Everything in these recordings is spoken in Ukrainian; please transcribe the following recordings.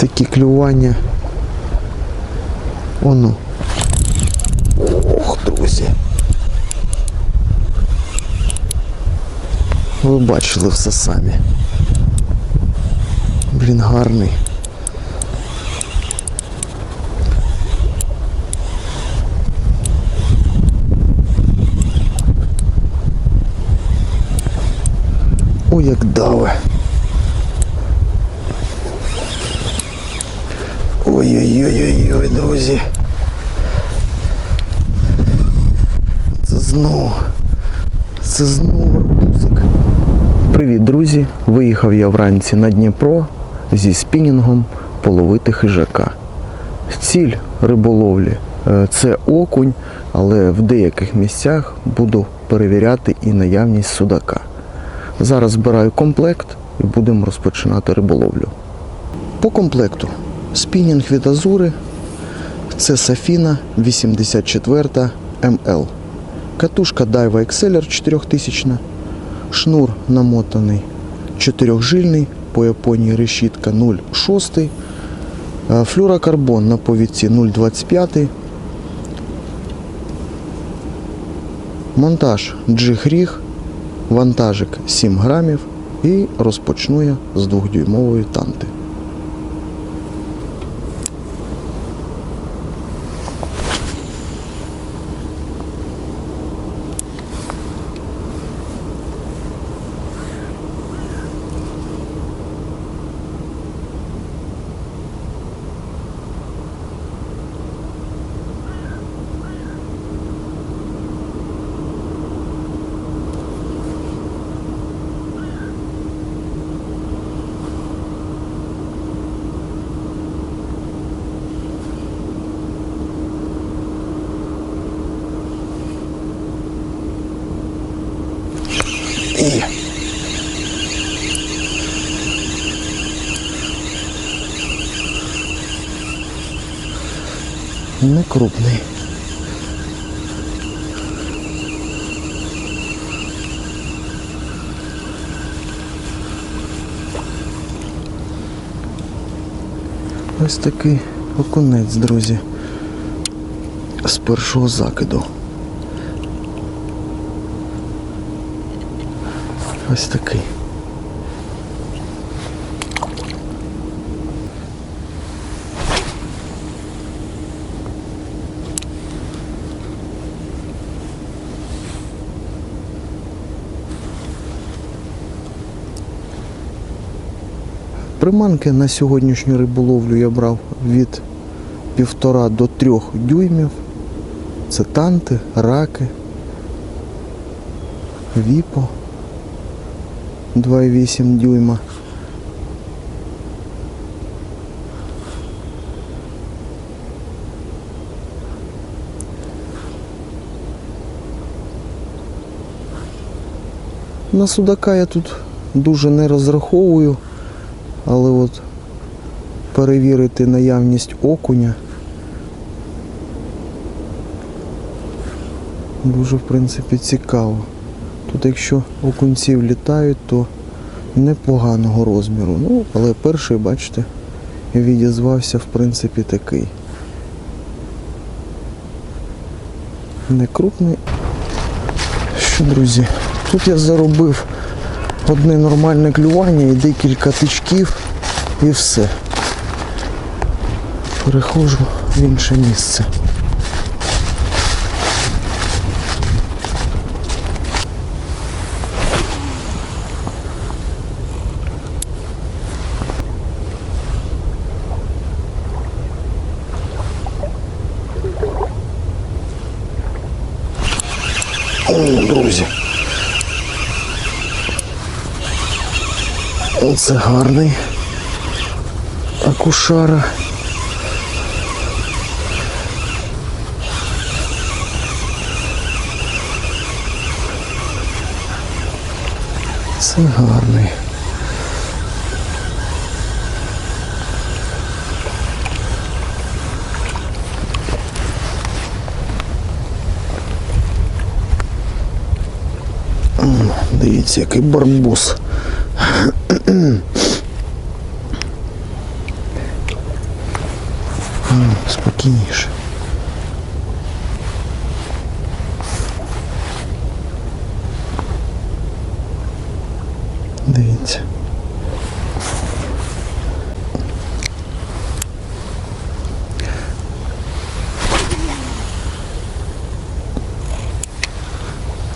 Такі клювання. Оно. Ох, друзі. Ви бачили все самі. Блін, гарний. Ой, як даве. Ой-ой-ой-ой, друзі. Це знову. Це знову арбузик. Привіт, друзі! Виїхав я вранці на Дніпро зі спінінгом половити хижака. Ціль риболовлі е, це окунь, але в деяких місцях буду перевіряти і наявність судака. Зараз збираю комплект і будемо розпочинати риболовлю. По комплекту спінінг від Азури, це Сафіна 84 МЛ. Катушка Daiwa Exceller 4000, шнур намотаний 4-жильний, по Японії решітка 0,6, е, флюрокарбон на повідці 0,25, монтаж джиг-ріг, вантажик 7 грамів. І розпочну я з 2-дюймової танти. Не крупний. Ось такий окунець, друзі, з першого закиду. Ось такий. Приманки на сьогоднішню риболовлю я брав від півтора до трьох дюймів. Це танти, раки, віпо. 2,8 дюйма. На судака я тут дуже не розраховую, але от перевірити наявність окуня дуже в принципі цікаво. Тут якщо окунці влітають, то непоганого розміру. Ну, але перший, бачите, відізвався в принципі такий. Не крупний. Що, друзі, тут я заробив одне нормальне клювання і декілька тичків і все. Перехожу в інше місце. О, друзі. Оце гарний акушара. Це гарний. Дивіться, який барбус. Спокійніше. Дивіться.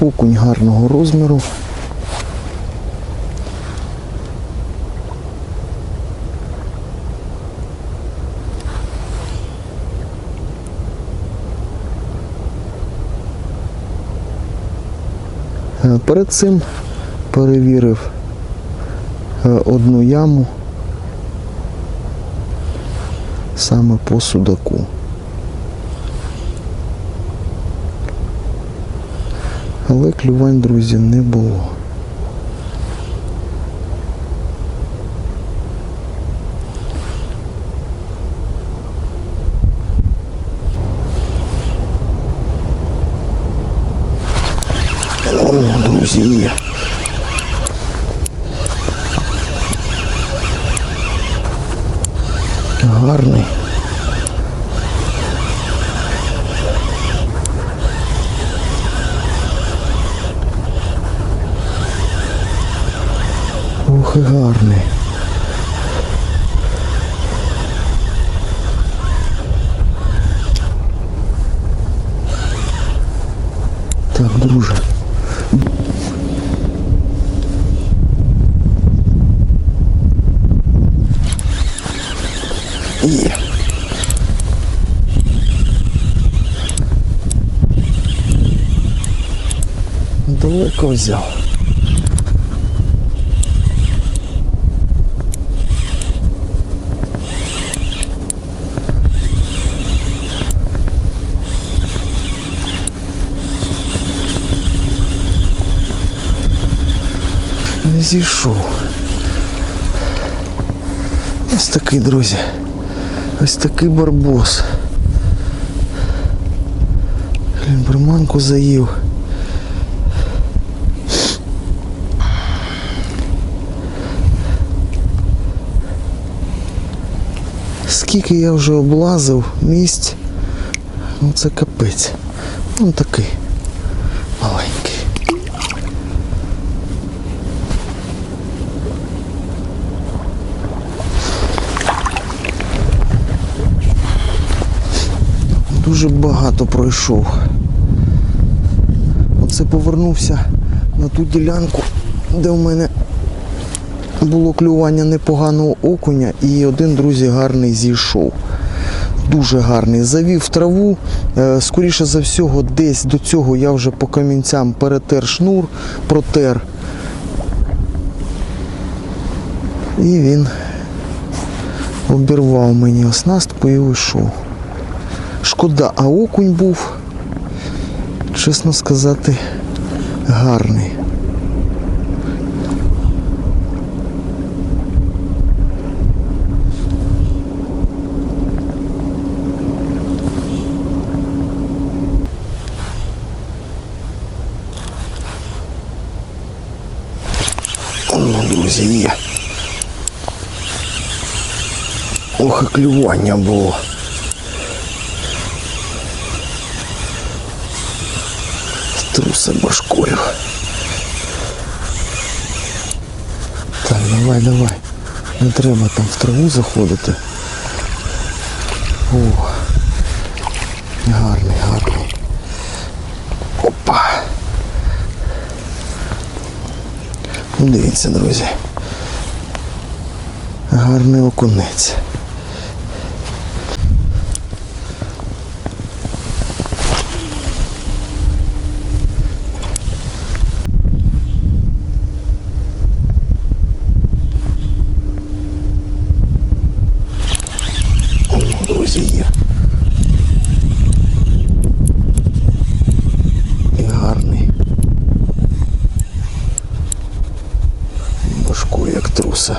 Окунь гарного розміру. Перед цим перевірив е, одну яму саме по судаку. Але клювань, друзі, не було. О, друзі. Гарний. Ох, і гарний. Так, друже. Є. Далеко взяв. Не зійшов. Ось такий, друзі. Ось такий барбос. Блін, приманку заїв. Скільки я вже облазив місць, ну це капець. Ну такий маленький. Дуже багато пройшов. Оце повернувся на ту ділянку, де в мене було клювання непоганого окуня і один, друзі, гарний зійшов. Дуже гарний. Завів траву. Е, Скоріше за всього, десь до цього я вже по камінцям перетер шнур, протер. І він обірвав мені оснастку і вийшов. Шкода, а окунь був, чесно сказати, гарний. Ну, друзі, є. Ох, і клювання було. Труса башкою. Так, давай, давай. Не треба там в траву заходити. О, гарний, гарний. Опа. Ну, Дивіться, друзі. Гарний окунець. О, Друзі, є. І гарний. Башкою як труса.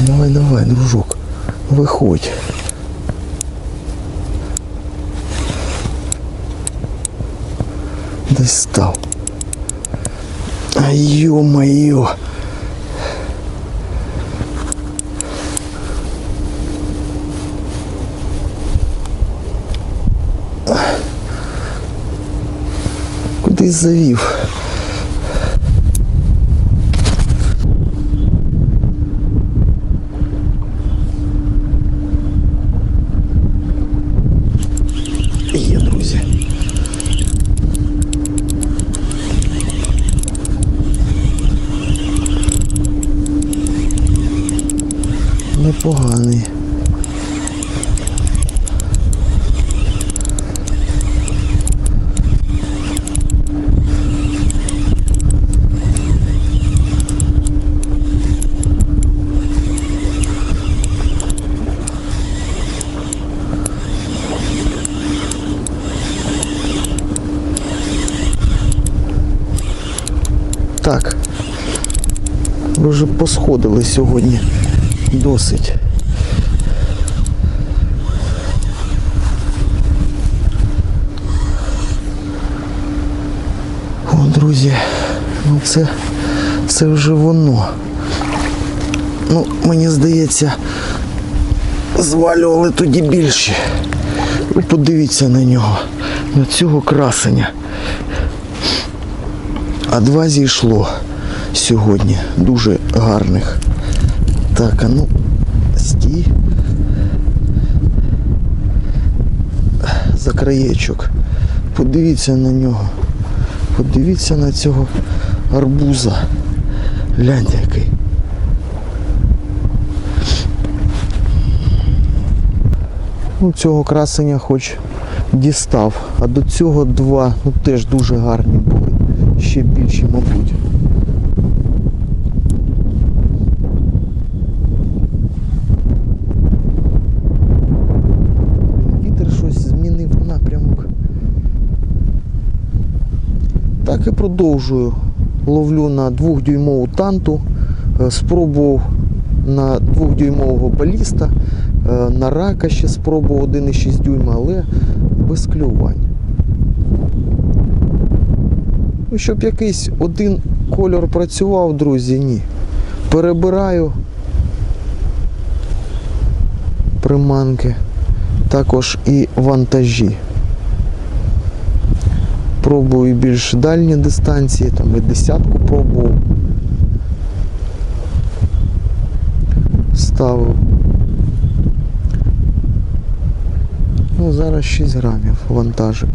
Давай, давай, дружок. Виходь. Десь став. А ё-моё. Кудись завів. Є, друзі. Непоганий. Так. Ви вже посходили сьогодні досить. О, друзі, ну це, це вже воно. Ну, мені здається, звалювали тоді більше. Подивіться на нього, на цього красення. А два зійшло сьогодні. Дуже гарних. Так, а ну, стій. За краєчок. Подивіться на нього. Подивіться на цього арбуза. Гляньте який. Ну, цього красення хоч дістав. А до цього два ну, теж дуже гарні були. Ще більші, мабуть. Так і продовжую. Ловлю на двохдюймову танту. Е, Спробував на двохдюймового баліста, е, на рака ще спробував 1,6 дюйма, але без клювань. Ну, щоб якийсь один кольор працював, друзі, ні. Перебираю приманки, також і вантажі. Пробую більш дальні дистанції, там і десятку пробував. Ставив. Ну, зараз 6 грамів вантажик.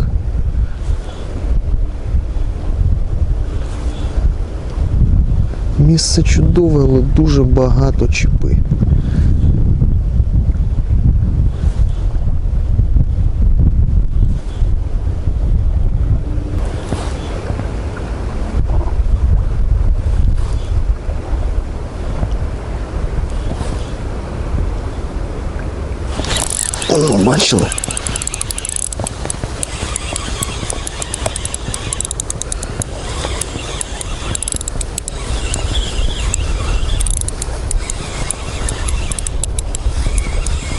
Місце чудове, але дуже багато чіпи. О, бачили?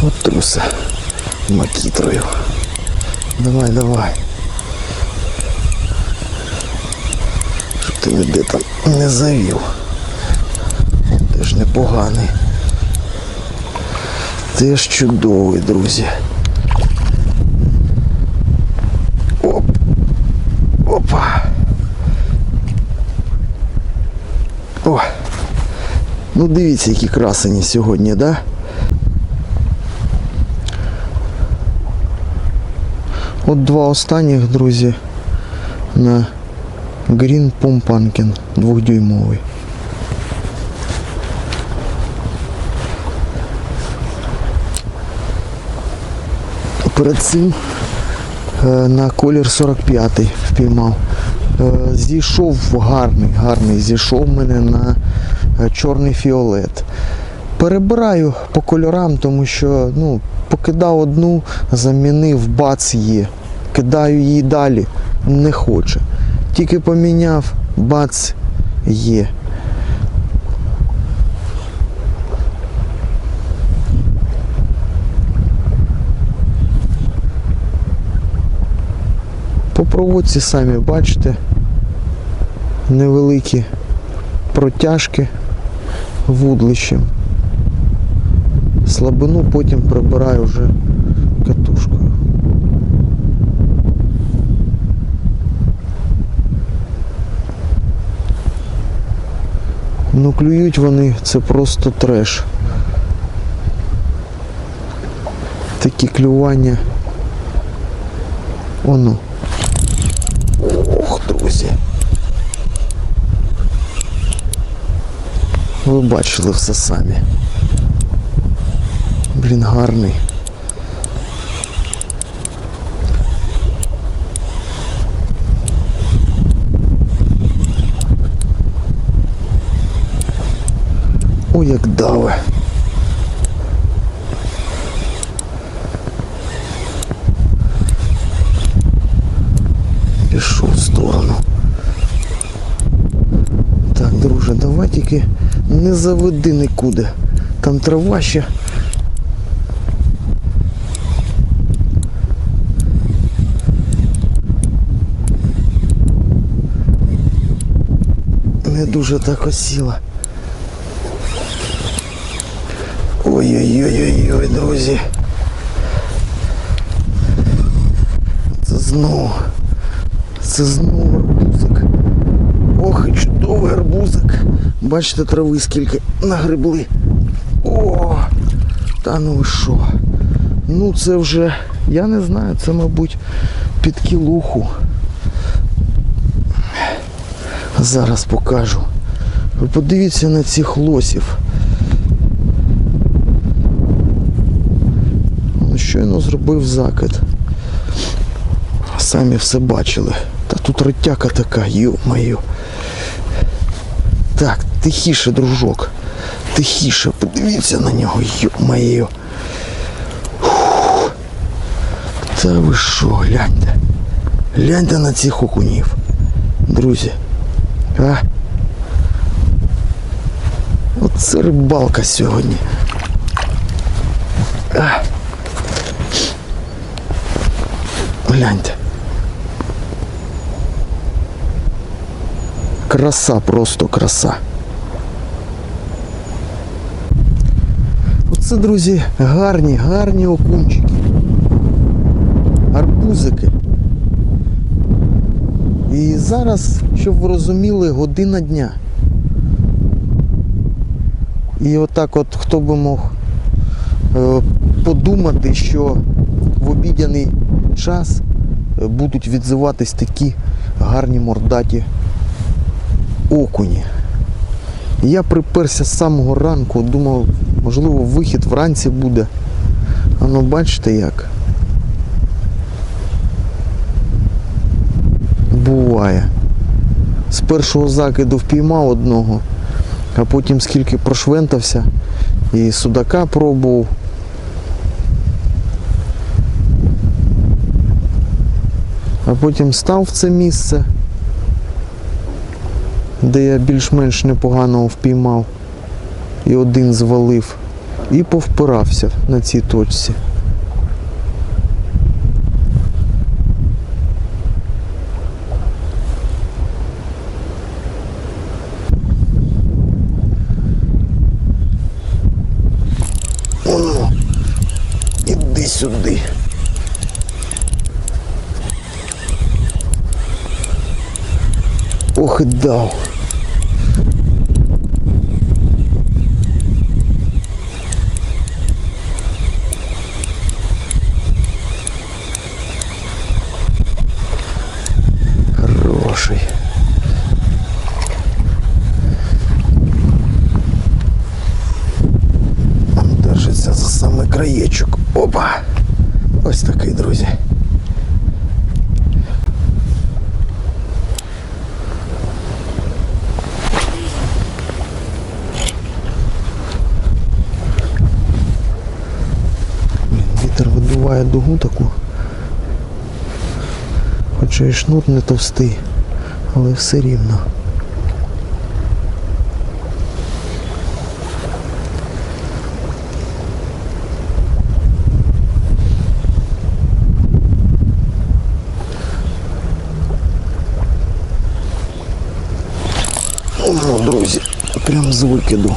От труса макітрою. Давай, давай. Щоб ти ніде там не завів. Теж непоганий. Теж чудовий, друзі. Оп. Опа. О. Ну дивіться, які красені сьогодні, да? От два останніх, друзі, на Green Pom Pumpkin двохдюймовий. Перед цим е, на колір 45 впіймав. Е, Зійшов гарний, гарний, зійшов мене на Е, чорний фіолет. Перебираю по кольорам, тому що ну, покидав одну, замінив, бац є. Кидаю її далі, не хоче. Тільки поміняв, бац є. По проводці самі бачите невеликі протяжки вудлищем. Слабину потім прибираю вже катушкою. Ну клюють вони, це просто треш. Такі клювання. Оно. Ох, друзі. Ви бачили все самі. Блін, гарний. Ой, як даве. Пішов в сторону. Так, друже, давай тільки не заведи нікуди. Там трава ще. Не дуже так осіла. Ой-ой-ой-ой-ой, друзі. Це знову. Це знову арбузик. Ох, і чудовий арбузик. Бачите, трави скільки нагребли. О! Та ну що? Ну це вже, я не знаю, це, мабуть, під кілуху. Зараз покажу. Ви подивіться на цих лосів. Щойно зробив закид. Самі все бачили. Та тут ротяка така, ю-мою. Так, тихіше, дружок. Тихіше, подивіться на нього, ю-мою. Та ви що, гляньте. Гляньте на цих окунів. Друзі. А? Оце рибалка сьогодні. А. Гляньте. Краса, просто краса. Оце, друзі, гарні, гарні окунчики. Арбузики. І зараз, щоб ви розуміли, година дня. І отак от хто би мог е, подумати, що в обідяний час е, будуть відзиватись такі гарні мордаті окуні. Я приперся з самого ранку, думав, можливо, вихід вранці буде. А ну бачите як. Буває. З першого закиду впіймав одного, а потім скільки прошвентався і судака пробував. А потім став в це місце, де я більш-менш непогано впіймав і один звалив і повпирався на цій точці. Оно, іди сюди. Ох дав. Хороший. Он держиться за самий краєчок. Опа! Ось такий, друзі. Вітер видуває дугу таку. Хоча і шнур не товстий, але все рівно. О, друзі, прям з викиду.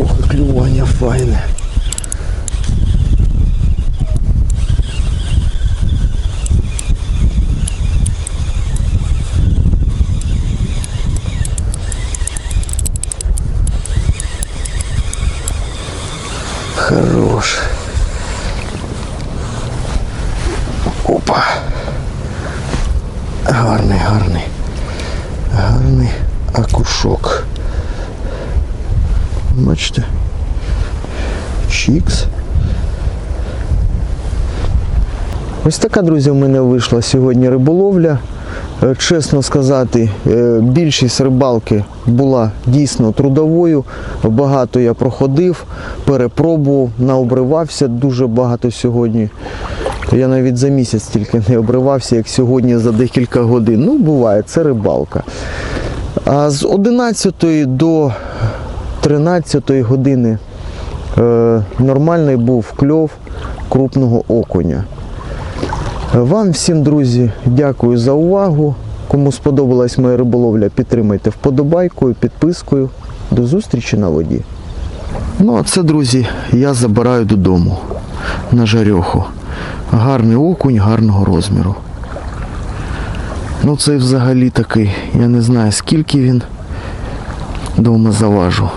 Ох, клювання файне. Хорош. Опа. Гарний, гарний. Гарний акушок. Бачите? Чікс. Ось така, друзі, в мене вийшла сьогодні риболовля. Е, Чесно сказати, е, більшість рибалки була дійсно трудовою. Багато я проходив, перепробував, наобривався дуже багато сьогодні. Я навіть за місяць тільки не обривався, як сьогодні за декілька годин. Ну, буває, це рибалка. А з 11 до 13 години е, нормальний був кльов крупного окуня. Вам всім, друзі, дякую за увагу. Кому сподобалась моя риболовля, підтримайте вподобайкою, підпискою. До зустрічі на воді. Ну, а це, друзі, я забираю додому на жарьоху. Гарний окунь гарного розміру. Ну, це взагалі такий, я не знаю скільки він. Дома заважу.